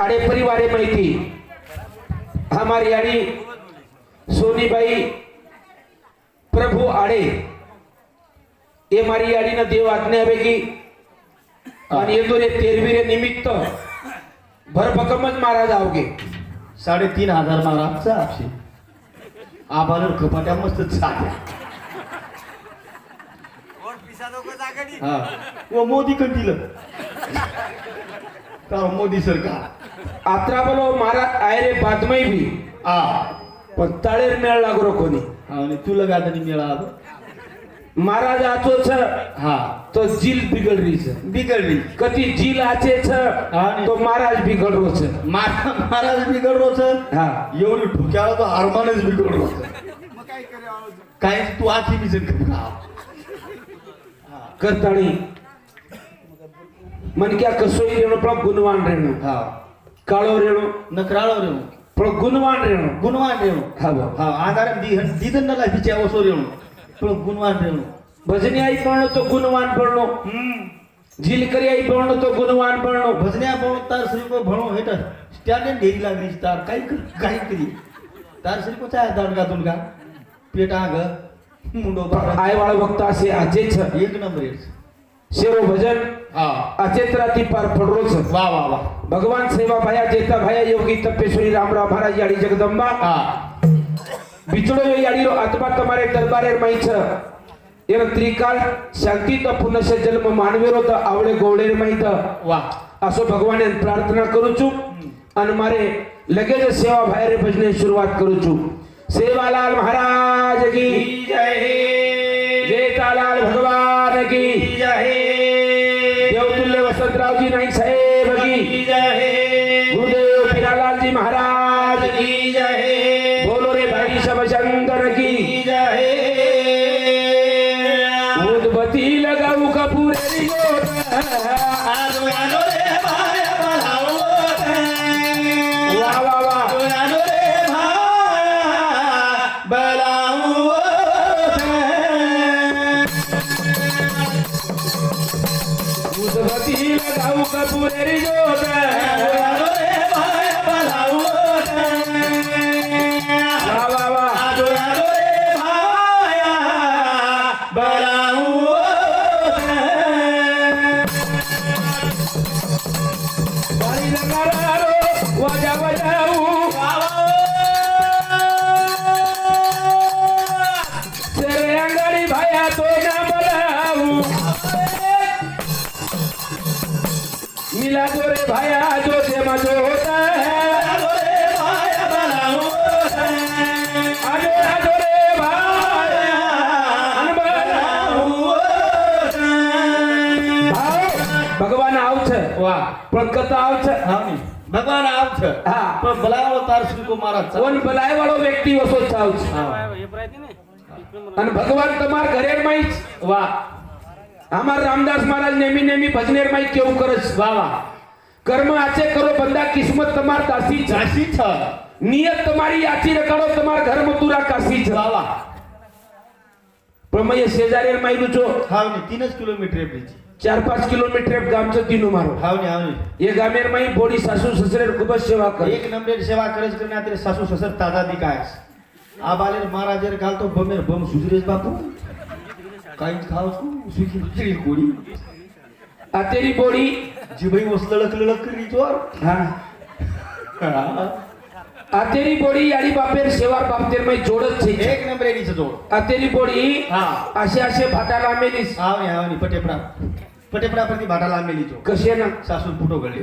आड़े परिवारे माहिती हमारी यानी सोनीबाई प्रभू प्रभु आड़े। ये मारी याडीनं देव आज्ञापैकी आणि येतो रे तेरवीरे निमित्त भरभकमच महाराज आवगे साडेतीन हजार महाराजचा आपशे। आभालूर खपाट्या मस्त चाक्या हा व मोदी कधी मोदी सरकार? आत्रा बोलो महाराज आय रे बातमी भी आ. पण तळेर मेळ लागलो कोणी आणि तुला गादनी मिळाला महाराज आचो छ हा. तो झील बिगडली छ बिगडली कधी झील आचे छ तो महाराज बिघडलो छ महाराज बिघडलो छ हा. एवढी ठुक्याला तो अरमानच बिघडलो. काय तू आखी बिजन करताळी. मन मनक्या कसोई रेणो प्रभु गुणवान रेणो हा काळो रेणो नखराळो रेणो प्रभु गुणवान रेणो गुणवान रेणो हा बो हा आधार दी हस दीदन न लाई बिचे ओसो रेणो प्रभु गुणवान रेणो भजनी आई पणो तो गुणवान पणो हम्म झील करी आई पणो तो गुणवान पणो भजन्या पणो तार श्री को भणो हेत त्याने देरी लागली तार काय कर काय करी तार श्री को चाय दान का दुन का पेट आग मुंडो आई वाला भक्त असे आजेच एक नंबर आहे शिव भजन अचेत्राती पार पडरोच वा वा वा. भगवान सेवा भया जेता भया योगी तपेश्वरी रामराव महाराज याडी जगदम्बा बिचड़ो यो याडी रो आत्मा तुम्हारे दरबारे माई छ एर त्रिकाल शांती तो पुनश जन्म मानवेरो तो आवळे गोवळे माई तो वा. असो भगवाने प्रार्थना करू छु अन मारे लगेच सेवा भया रे भजने सुरुवात करू छु सेवालाल महाराज की जय. સીલ ગાઉ કપૂરેરી જોત रे भाया जो से मजो होता है आजो आजो रे भाया ભાવ ભગવાન આવ છે वा પણ કથા આવ છે हा मी. भगवान आव छ હા पण बोलावं तार श्री को महाराज કોણ ભલાય વાળો વ્યક્તિ વસો છે આવ છે અને ભગવાન તમાર ઘરે માં જ वा અમાર રામદાસ મહારાજ નેમી નેમી ભજનેર માં કેવું કરે છે वा वा કર્મ આચે કરો બંદા કિસ્મત તમાર દાસી છે झाशी छ નિયત તમારી આચી રખાડો તમાર ઘર મતુરા કાસી છે वा वा પણ મેં શેજારેર માં આવ્યું છો हावनी तीनच किलोमीटर आहे ब्रिज ચાર પાંચ કિલોમીટર ગામ છે દીનું મારો हावनी हावनी એ ગામેર માં બોડી સાસુ સસરે ખૂબ જ સેવા કરે एक नंबर सेवा करत करण्या तरी सासू ससर ताजा दी काय आ बालेर महाराजेर घालतो बमेर बम सुजरेश बापू काहीच खाव सुखी सुखी कोडी आतेरी तेरी बोडी जिभई मस्त लक लक करी तो हा. आतेरी बोडी याडी बापेर शेवार बापतेर मै जोडत छे. एक नंबर एडीचं जोड. आतेरी बोडी हा. असे असे भाटाला लांबेली हाव नाही हाव नाही पटेपडा पटेपडावरती भाटाला आंबेली जो कसे ना? सासून फुटो घडले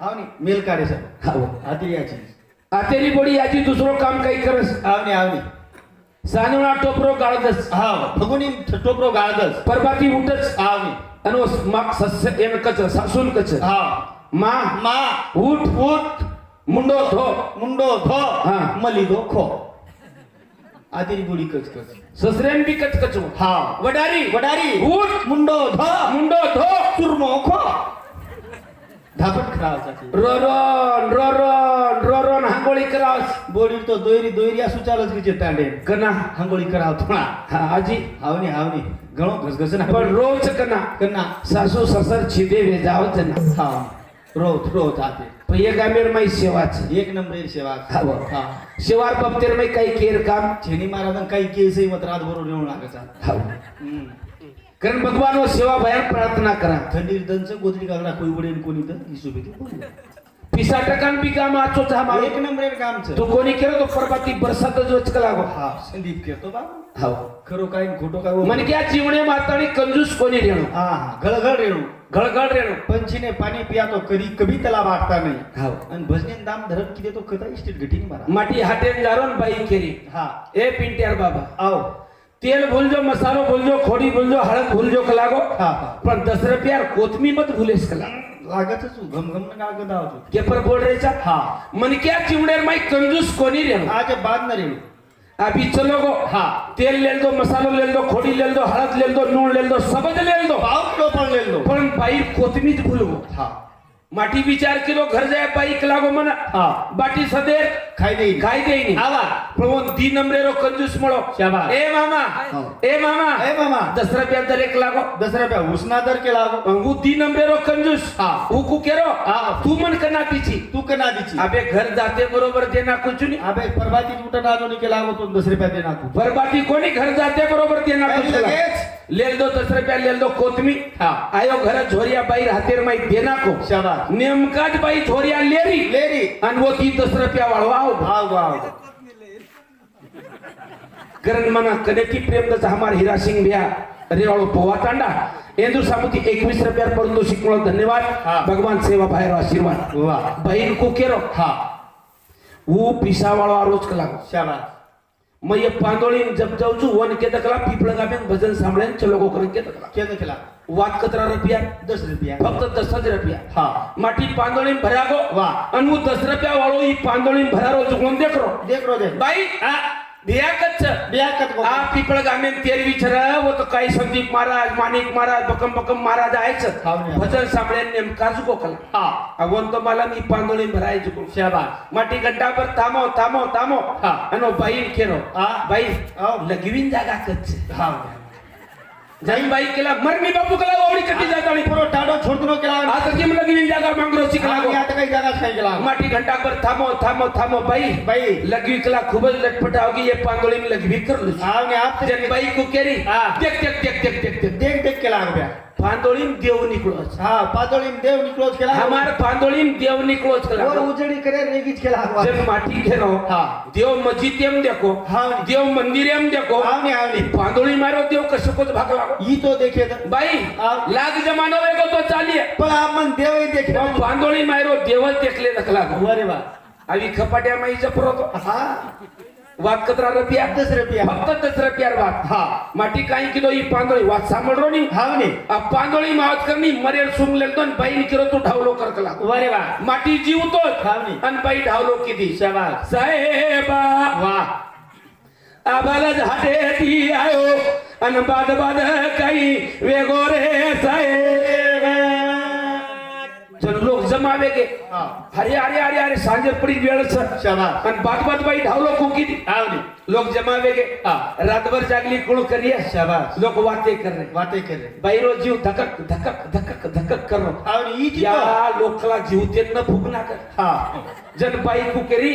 हाव नाही मेल काढे सर हाव. हाती याची आ, तेरी बोडी याची दुसरं काम काही करस. हाव नाही हाव नाही टोपरो गाळदस हा फगुनी टोपरो गाळदस परबाती उठच हाव એનો એને કચર સાસુન કચર. હા. માં માં ઊઠ ઊઠ મુંડો ધો. મુંડો ધો. હા. મલી ધોખો આદિરી બુડી કચ કચ સસરેન બી કચ કચો હા. વડારી. વડારી. ઊઠ મુંડો ધો. મુંડો ધો. ચુરમો ખો. ધાપટ ખરાવ ચાચી રોરોન રોરોન રોરોન હાંગોળી કરાવ બોડી તો દોયરી દોયરિયા સુચાલ જ કે તાંડે કના હાંગોળી કરાવ થોડા. હાજી. આવની આવની ઘણો ઘસઘસ ના પણ રોજ કના કના સાસુ સસર છીબે વેજાવ જ ના હા રોજ રોજ આપે પણ એ ગામેર માં સેવા છે એક નંબર સેવા હા હા સેવા બાબતેર માં કઈ કેર કામ જેની મારા કઈ કેસ મત રાત ભરો રેવું લાગે છે હા कारण भगवान व सेवा बाहेर प्रार्थना करा थंडी दंच गोदरी कागडा कोई वडेन कोणी तर दिसू पिसा टकान बी काम आजचो हा एक नंबर काम तो कोणी केलं तो परबाती जो वचकला हा संदीप करतो बाबा हाव खरो काय आणि खोटो काय मन क्या चिवणे माताणी कंजूस कोणी रेणू? हा हा गळगळ रेणू. गळगळ रेणू. पंचीने पाणी पिया तो कधी कभी त्याला वाटता नाही. आणि भजने दाम धरत किती तो कथा इस्टेट घटीने मारा माटी हाटेन जारोन बाई केरी. हा. ए पिंट्यार बाबा. आओ. तेल भूलजो मसालो भूलजो खोडी भूलजो हळद भूलजो कलागो हा हा. पण दस रुपयार कोथमी मत भूलेस कला लागतच घमघम न गागत आहोत केपर बोल रेचा? हा. मन क्या चिवणेर माई कंजूस कोणी रेणू? आज बाद न रेणू. अभी चलो गो हाँ। तेल ले दो मसालो ले दो खोडी ले दो हळद ले दो नून ले दो सबज ले दो पाव किलो पण लेलो पण बाई कोथमीच भूलगो हा माटी विचार केलो घर जाय बाइक लागो मन. बाटी सदे खाई देई खाई देई आवा. प्रभुन दी नंबरे रो कंजूस मळो. शाबाश हो. ए मामा. ए मामा. ए मामा. 10 रुपया दर एक लागो. 10 रुपया उसना दर के लागो. उ दी नंबरे रो कंजूस. हां. उ कु केरो तू मन कना दीची तू कना दीची अबे घर जाते बरोबर देना कुछ नहीं अबे परबाती ना जो नहीं के लागो तो 10 रुपया देना तू परबाती कोणी घर जाते बरोबर देना कुछ लगेच. लेल दो दस रुपया लेल दो कोथमी आयो घर झोरिया बाई रहतेर माई देना को नेमकाच बाई झोरिया लेरी। लेरी। अन वो तीन दस रुपया वाळवाव भाव भाव करण मना कनेक्टी प्रेम दस हमार हीरा सिंह भैया अरे वालो पोवा तांडा। इंदू सामुती एकवीस रुपया दो शिकवण धन्यवाद। भगवान सेवा बाहेर आशीर्वाद। बहीण को केरो हा। वो पिसा वालो रोज कला शाबाश। मग एक पांदोळी जमजावचू वन के तकला पिपळ गाब्यान भजन सांभाळ्यान चलोगो करून के तकला क्या तकला वात कतरा रुपया दस रुपया फक्त दसच रुपया हा माटी पांदोळी भरागो वा आणि मु दस रुपया वाळो ही पांदोळी भरारो चुकून देखरो देखरो दे बाई भियाकच भियाकत हा पिपळ गामेन तेल विचार व तो काही संदीप महाराज माणिक महाराज बकम बकम महाराज आहेच। भजन सापड्या नेमका चुकोकला अगोन तो मला मी पांदोळी भराय चुको शाबा माटी घंटाभर थांबव थांबव थांबव। आणि बाई केलो बाई लगवीन जागा कच हा. जाई बाई केला मर मी बापू केला ओवडी कटी जाता आणि पुरो टाडो छोडतो केला. आता की लगवीन जागा मांगरो शिकला आम्ही आता काही जागा काय केला. माटी घंटाभर थांबो थांबो थांबो बाई. बाई. लगवी केला खूपच लटपट आवगी ये पांदोळी मी लगवी करलो. आम्ही आप जन बाई को केरी हा. देख देख देख देख देख देख. पांदोळीन देव निकलोच हा पांदोळीन देव निकळोच केला. हमार पांदोळीन देव निकळोच केला. और उजडी करे रेगीच केला जे माटी हा. देव मस्जिद देखो. हा देव मंदिर एम देखो हा मारो देव कसे कोच भाग लागो ही तो. देखे बाई लाग जमानो वे तो चालिये. पण आपण देव ही देखे मारो देव देखले नखला अरे वा. आवी खपाट्या माई जपरो तो हा. कतरा रुपया. दस रुपया. फक्त दस रुपयार वाद हा. माटी काही किलो ही पांदोळी. वाद सांभळरो नी. हावनी आ पांदोळी मावत करनी मरेल सुंग लेलतो बाई किरो तो ढावलो करकला. अरे वा. माटी जीवतो हावनी आणि बाई ढावलो किती. शाबास. साहेबा. वाह आबाला झाडे ती आयो. अन बाद बाद काही वेगो रे साहेब. మావేగే హరి హరి హరి హరి సాంజర్ పడి వేళ आणि बात बात बाई ढावलो कोकी आवली लोक जमा वेगे रातभर जागली गुण करिया शाबाश लोक वाते कर रहे वाते कर रहे बाई रोज जीव धकक धकक धकक धकक कर रहे आवली ई की या लोकला जीव ते न फुगना कर हां जन बाई को करी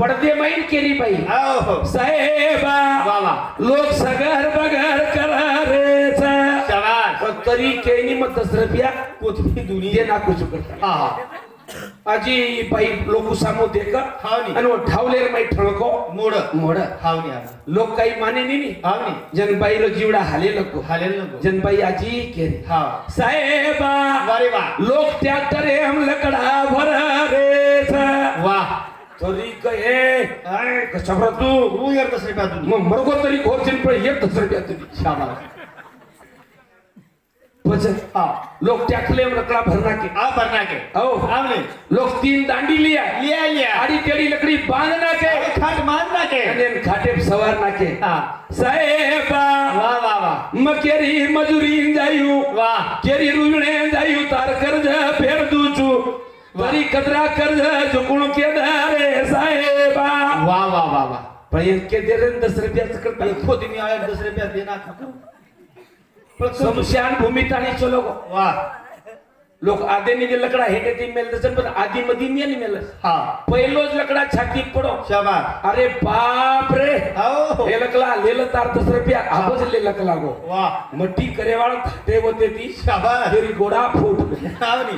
पडदे मैन केली बाई आओ साहेबा वाला लोक सगर बगर करा रे सा शाबास पण तरी केनी मग दस रुपया कोथमी दुनिया नाकू करता हा हा. आजी बाई लोक सामो देख हावनी. आणि वो ठावलेर माई ठळको मोड. मोड. हावनी लोक काही माने नी. हावनी. जनबाईरो जीवडा हाले नको. हालेल नको. जनबाई आजी केरी हा. साहेबा वारे वा. लोक ट्रॅक्टर हम लकड़ा भर रे वाह तरी कहे कशावर तू? तू यार दस रुपया तू मग मरगो तरी घोरचीन पण एक दस रुपया तरी वजन. आ लोग टैकले में लकड़ा भरना के आ भरना के ओ हो. हमने म्हणजे? लोग तीन डांडी लिया. लिया लिया. आड़ी टेढ़ी लकड़ी बांधना के खाट मारना के अनेन खाटे सवारना के आ साहेबा वाह वाह वाह मकेरी मजूरी जायू. वाह केरी रुजणे जायू तार कर्ज फेर दूचू. वरी कदरा कर्ज झुकण के दारे साहेबा. वाह वाह वाह वाह पर ये के दे रहे दस रुपया करता. एक खुद नहीं आया दस रुपया देना खत्म स्मशान भूमीत आणि चलो. वा. लोक आधे गे लकडा हेटे ते मेल दसन पण आधी मधी मेल मेल हा. पहिलोच लकडा छाती पडो. शाबा अरे बाप रे. हो. हे. लकला लेल तार तस रुपया आबज ले लकला गो. वा. मट्टी करेवाळ खाते होते ती. शाबा गेरी गोडा फूट.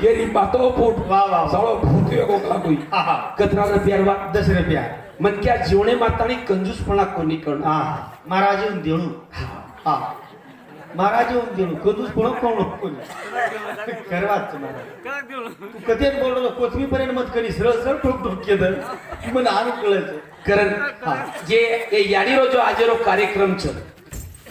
गेरी बातो फूट. वा वा सळो फूट गोकला कोई कतरा रुपया वा दस रुपया कंजूसपणा कोणी महाराज देऊ महाराज येऊन देणू कधूच कोण कोण करवाच तू कधी बोललो कोथमी पर्यंत मत करी सरळ सरळ ठोक ठोक केलं. मला आणून कळायचं कारण जे ये याडीरो जो आजेरो कार्यक्रम छ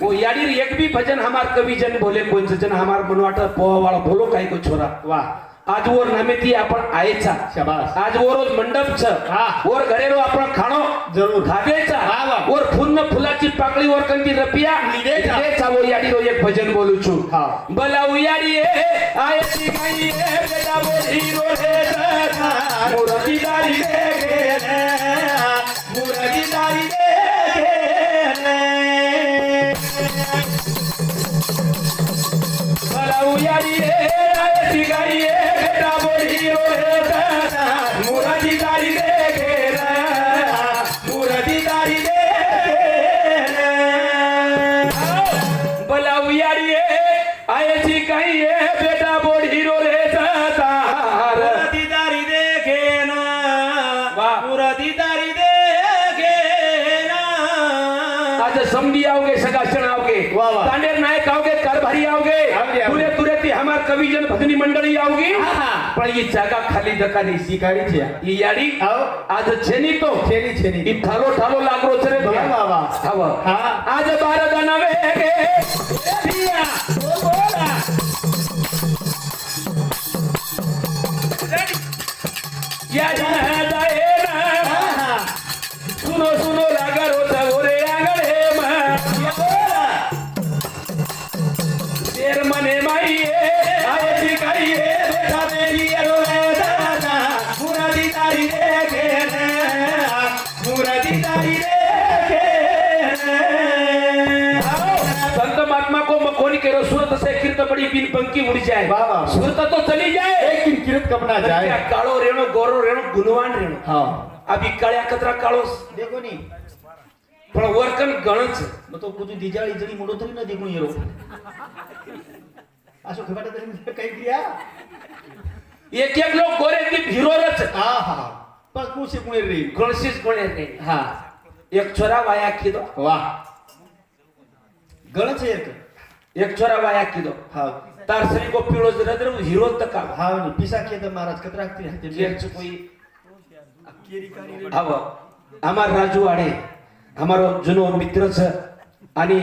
वो याडीर एक भी भजन हमार कवि जन बोले कोण जन हमार मनवाट पोवा वाला बोलो काही को छोरा. वाह. आज वोर नामे ती आपण आयचा शाबास. आज वो रोज मंडप छ हा. वर घरेरो आपण खाणो जरूर. खादेचा हा, वा. वर फुन्न फुलाची पाकळी वर कंती रपिया लिदेचा. वो याडीरो एक भजन बोलू छु हा. बलाऊ याडी ए आयची काही ए बेटा बोली रो रे मुरती दारी रे गे मुरती दारी रे बलाऊ याडी ए आयची काही ए हमार कविजन भजनी मंडली आओगी? पर ये जागा खाली जकानी सिकारी छे ई यारी? आज छेनी तो? छेनी छेनी। ई ठालो ठालो लागरो छे वाह वाह वाह हव आज बार बनावे गे। पिया ओ बोला। यारी पंखी उड़ जाए। सुरत तो चली जाए। लेकिन किरत कपना जाए। कालो रेणो गोरो रेणो गुणवान रेणो। हाँ। अभी काळ्या कतरा कालो देखो नी। पण वर्कन गणच मग कुछ कुठे दिजाळी जरी मोडो तरी न देखून येरो असं खबाटा तरी काही क्रिया एक एक लोक गोरे हिरोरच हा हा। पण कुशी कोणी रे गणशीच कोणी रे हा। एक छोरा वाया किदो वाह। गणच एक। एक छोरा वाया किदो हा। ದಾರ್ಶನಿಕ ಪೀಳೋದಿರಂದ್ರೆ ಒಂದು ಹೀರೋ ಅಂತ ಕಾಲ पिसा ಪಿಸಾಕಿಯದ महाराज ಕತ್ರ ಹಾಕ್ತೀರಿ ಹಾಕ್ತೀರಿ ಹೆಚ್ಚು ಕೊಯ್ ಅವ अमार राजू आडे हमारो जुनो मित्र छ आणि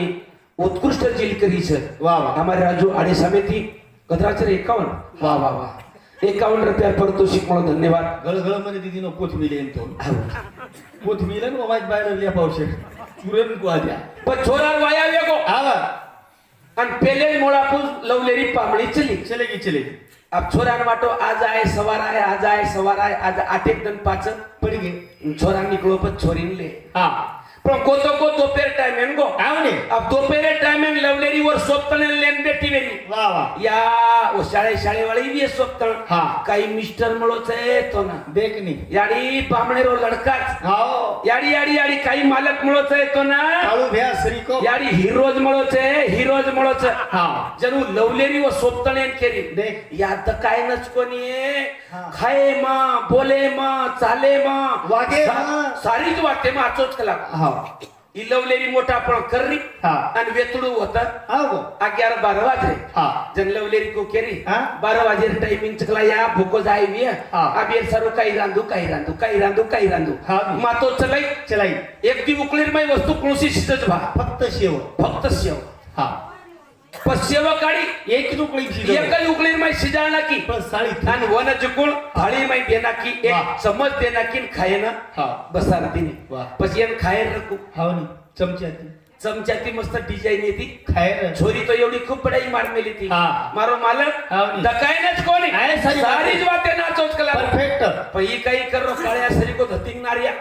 उत्कृष्ट जिलकरी छ वा वा हमारे राजू आडे समिती कदराचर एकावन्न वा वा वा एकावन्न रुपया पडतो शिकवण धन्यवाद गळगळमध्ये दिदी नो कोथमीर येतो कोथमीर वाईट बाहेर लिया पावशे पुरण गुहा द्या पण छोरा वाया वेगो हा अन पेलेन मुळापूर लवलेरी पामळी चली. चलेगी चले अब छोरान वाटो आज आहे सवार आहे आज आहे सवार आहे आज आठ एक दन पाच पडगे. छोरान निकळो पण छोरीन ले. हा. पण कोतो को दोपहर टाइम एंगो आवने अब दोपहर टाइम एंग लवलेरी वर स्वप्न लेन बेटी वेरी वाह वाह या ओ शाळे शाळे वाली भी स्वप्न हां. काही मिस्टर मळो छे तो ना. देखनी याडी पामणे रो लडका हो. याडी याडी याडी काही मालक मळो छे तो ना. काळू भ्या श्री को. याडी हिरोज मळो छे हिरोज मळो छे हां. जरू लवलेरी व स्वप्न लेन केरी. देख. या त काय नच कोनी है. खाए मां बोले माँ चाले मां. वागे सारी तो वाते मां आचोच कला हां. हो. इलवलेली मोठा पण करी आणि वेतडू होता. अग्यारा बारा वाजे. जन लवलेरी को केरी बारा वाजे टाइमिंग चकला या भूको जायवी. मी अबेर काही रांधू काही रांधू काही रांधू काही रांधू. मातो चलाई. चलाई. एक ती उकळीर माई वस्तू कुळशी शिजत भा फक्त शेव. फक्त शेव. हा. पण एक उकळी उकळी पण एक बसा चमच्याती. मस्त डिझाईन येते. खायन. छोरी तो एवढी खूप बडाई मार मेली ती. मारो मालक दकायनच कोणी. सारीच वाटते नाचोच कला. परफेक्ट पण ही काही करो काळ्या सरी को धतिंग नारिया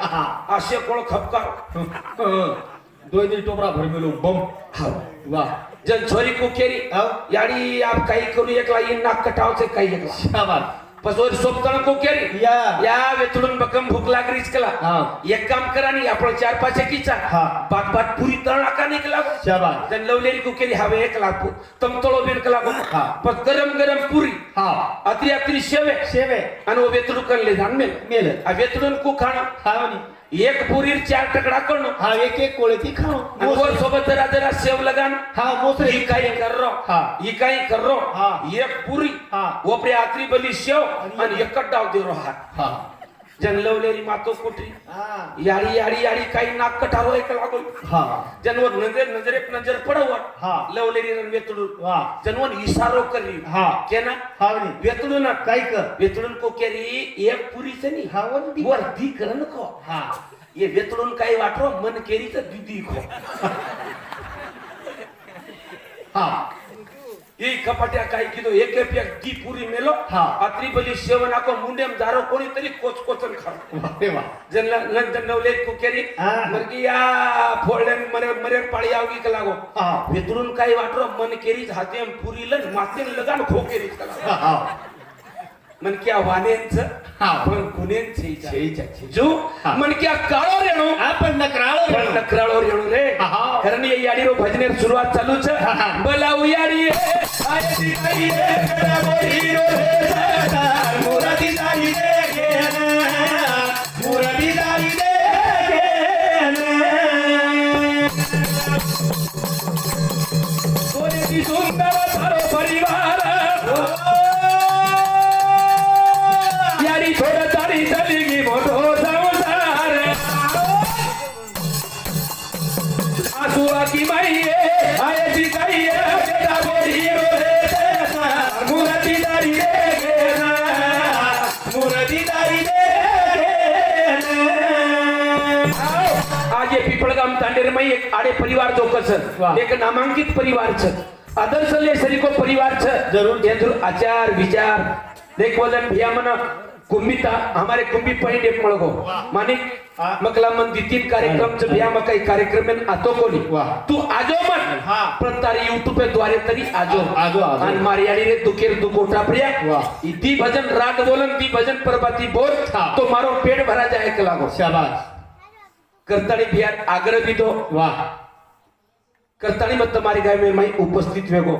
असे कोण खपकार दोन टोपरा भरमेलो बम. हा वा. जन छोरी को केरी हाव. याडी आप काही करू एकला इन नाक कटावचे काही एकला. शाबास. पसोरी सोपतळ को केरी या. या वेतडून बकम भूक लागलीच कला. हा. एक काम करा नी आपण चार पाच एकीचा हा. बात बात पुरी तळ नाका निकला शाबास. जन लवलेरी को केरी हवे एक लाख तमतळो बेन कला हा. पण गरम गरम पुरी. हा. अति अति शेवे. शेवे. आणि वो वेतडू करले जाण मेल. मेल आ वेतडून को खाणं हा. एक पुरी चार टकडा करणं हा एक एक कोळती खाऊ आणि वर सोबत जरा जरा सेव लगान. हा मोसरे. ही काही कर रो हा. ही काही कर रो हा. एक पुरी. हा. ओपरे आत्री बली शेव आणि- एकच डाव दे रो हात. हा. जन लवलेरी मातो कुठरी हा. याडी याडी याडी काही नाक कटारो एक लागो हा. जनवर नजर नजर एक नजर पडवर हा. लवलेरी रन वेतडू वा जनवर इशारो करी हा. केना हा म्हणे. वेतडू ना काय कर? वेतडून को केरी एक पुरीच नाही. हा वंदी. वर दी करन को हा ये वेतडून काही वाटरो मन केरी तर दुधी खो. हा. ये कपाट्या काय किदो एक एक दी पुरी मेलो हा. अत्री बली शेव नाको मुंडेम जारो कोणीतरी कोच कोचन खारो वा रे वा जन नंतर नवले कुकेरी हा. मरकी या फोडल्यान मरे मरे पाळी आवगी का लागो हा वेतरून काही वाटरो मन केरीच हाते पुरील माते लगान खो केरीच का लागो हा मन क्या वानेंच. पण गुनेंच छेच्या, छे. जो हा. मन क्या काळो रेणो आपण नकराळो पण नकराळो रेणो रे हा. कारण ये याडीरो भजनेर सुरुवात चालूच. बलाऊ याडी आय ती काही रे करा बोली रो रे मुरादी जाई रे गेना मुरादी जाई रे गेना सोनेची सुंदर पिपळगाम तांडेर में एक आड़े परिवार जो कस वाह. एक नामांकित परिवार छ आदर्श ले सरी को परिवार छ जरूर. जरूर आचार विचार देख वजन भिया मन कुंभिता हमारे कुंभी पॉइंट एक मळगो मानिक. मकला मन तीन कार्यक्रम च भिया मकाई कार्यक्रम में आतो कोनी. तू आजो मन हाँ. पण तारी यूट्यूब पे द्वारे तरी आजो आजो, आजो. आणि मारी आडी रे दुखेर दु कोटा प्रिया. दी भजन राग बोलन दी भजन परबाती बोल. तो मारो पेट भरा जाए के लागो आग्रह भी दो वाह करताड़ी मत तुम्हारी गाय में मैं उपस्थित वेगो.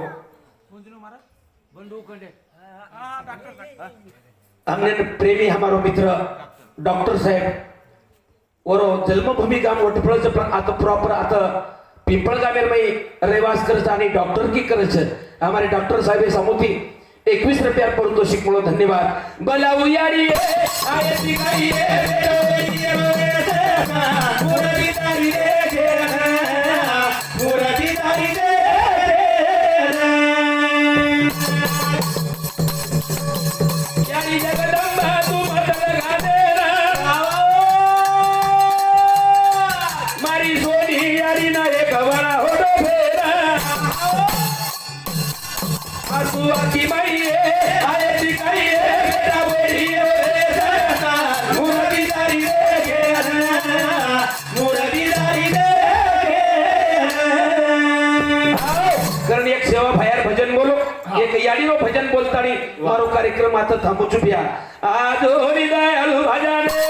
हमने प्रेमी हमारो मित्र डॉक्टर साहेब. और जन्मभूमी गाव वटफळचं पण आता प्रॉपर आता पिंपळगावेर मै रहिवास करत आणि डॉक्टर की करत हमारे डॉक्टर साहेब हे समुती एकवीस रुपया पारितोषिक म्हणून धन्यवाद. बला Yeah, याडीनो भजन बोलतानी मारो कार्यक्रम आता थांबू चुपिया आजोरी दयालु भजन रे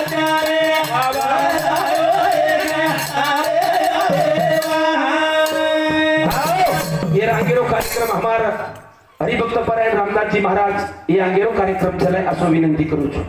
मारा रे बाबा ये रांगेरो कार्यक्रम हमारा हरिभक्त परायण रामदास जी महाराज ये आंगेरो कार्यक्रम चलाय असो विनंती करू छू